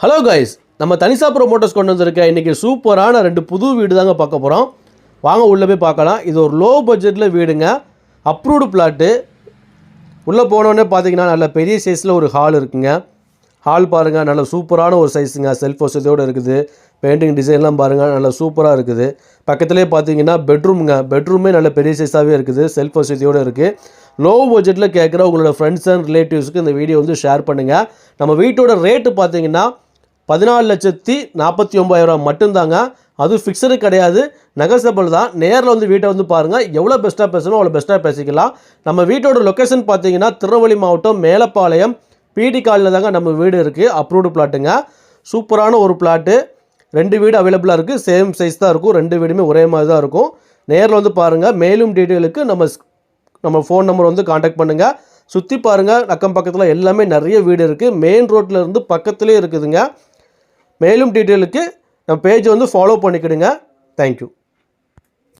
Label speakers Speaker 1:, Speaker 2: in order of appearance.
Speaker 1: Hello guys நம்ம தனிசா promoters கொண்டு வந்திருக்க இன்றைக்கி சூப்பரான ரெண்டு புது வீடு தாங்க பார்க்க போகிறோம் வாங்க உள்ளே போய் பார்க்கலாம். இது ஒரு லோ பட்ஜெட்டில் வீடுங்க. அப்ரூவ்டு பிளாட்டு உள்ளே போனோடனே பார்த்தீங்கன்னா நல்ல பெரிய சைஸில் ஒரு ஹால் இருக்குங்க. ஹால் பாருங்கள் நல்ல சூப்பரான ஒரு சைஸுங்க செல்ஃப் வசதியோடு இருக்குது. பெயிண்டிங் டிசைன்லாம் பாருங்கள் நல்ல சூப்பராக இருக்குது. பக்கத்துலேயே பார்த்தீங்கன்னா பெட்ரூமுங்க பெட்ரூமே நல்ல பெரிய சைஸாகவே இருக்குது. செல்ஃப் வசதியோடு இருக்குது லோ பட்ஜெட்டில் கேட்குற உங்களோட ஃப்ரெண்ட்ஸ் அண்ட் ரிலேட்டிவ்ஸுக்கு இந்த வீடியோ வந்து ஷேர் பண்ணுங்கள் நம்ம வீட்டோட ரேட்டு பார்த்தீங்கன்னா பதினாலு லட்சத்தி நாற்பத்தி ஒம்பதாயிரம் மட்டும்தாங்க. அது ஃபிக்ஸடு கிடையாது. நெகசபிள் தான். நேரில் வந்து வீட்டை வந்து பாருங்கள் எவ்வளோ பெஸ்ட்டாக பேசணும் அவ்வளோ பெஸ்ட்டாக பேசிக்கலாம். நம்ம வீட்டோட லொக்கேஷன் பார்த்தீங்கன்னா திருநெல்வேலி மாவட்டம் மேலப்பாளையம். பிடி காலில் தாங்க நம்ம வீடு இருக்குது அப்ரூவ்டு பிளாட்டுங்க சூப்பரான ஒரு பிளாட்டு ரெண்டு வீடு அவைலபிளாக இருக்குது சேம் சைஸ் தான் இருக்கும். ரெண்டு வீடுமே ஒரே மாதிரி தான் இருக்கும். நேரில் வந்து பாருங்கள் மேலும் டீட்டெயிலுக்கு நம்ம ஸ்- நம்ம ஃபோன் நம்பர் வந்து காண்டாக்ட் பண்ணுங்கள் சுற்றி பாருங்கள் அக்கம் பக்கத்தில் எல்லாமே நிறைய வீடு இருக்குது மெயின் ரோட்டில் இருந்து பக்கத்துலேயே இருக்குதுங்க. மேலும் டீட்டெயிலுக்கு நம்ம பேஜ் வந்து ஃபாலோ பண்ணிக்கிடுங்க. தேங்க்யூ